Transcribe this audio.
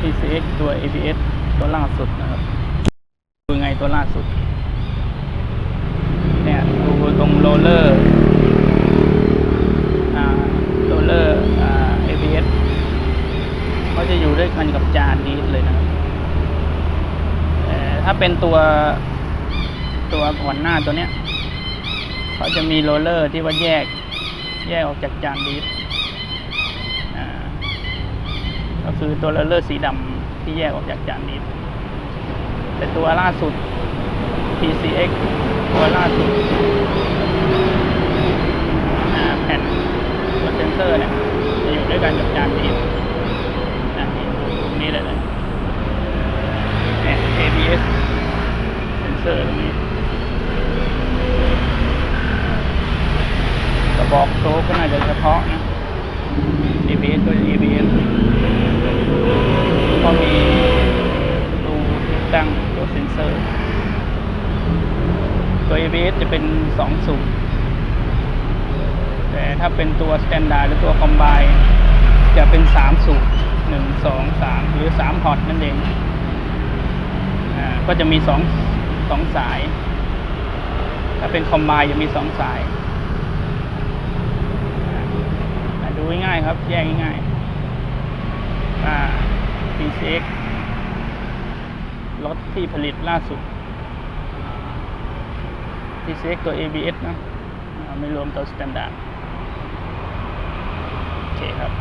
PCX ตัว ABS ตัวล่าสุดนะครับดูไงตัวล่าสุด เนี่ยดูตรงโรลเลอร์อาโรลเลอร์อ่า ABS เขาจะอยู่ด้วยกันกับจานนี้เลยนะครับถ้าเป็นตัวตัวก่อนหน้าตัวเนี้ยเขาจะมีโรลเลอร์ที่ว่าแยกแยกออกจากจานดีฟอ่า ก็คือตัวโรลเลอร์สีดำที่แยกออกจากจานดีฟแต่ตัวล่าสุด PCX ตัวล่าสุดแผ่นตัวเซนเซอร์เนี่ยจะอยู่ด้วยกันกับจานดีฟนะนี่ตรงนี้เลยนะ ABS เซนเซอร์ตรงนี้กระบอกโชคก็น่าจะเฉพาะนะ ตัวเซนเซอร์ ตัว ABS จะเป็น 2 สูบแต่ถ้าเป็นตัว Standard หรือตัว Combine จะเป็น 3 สูบ1 2 3 หรือ 3 พอร์ตนั่นเองอก็จะมี 2 2 สาย ถ้าเป็น Combine จะมี 2 สาย ดูง่ายๆครับ แยกง่ายอ่า PCX รถที่ผลิตล่าสุด PCX ตัว ABS นะ ไม่รวมตัว Standard โอเคครับ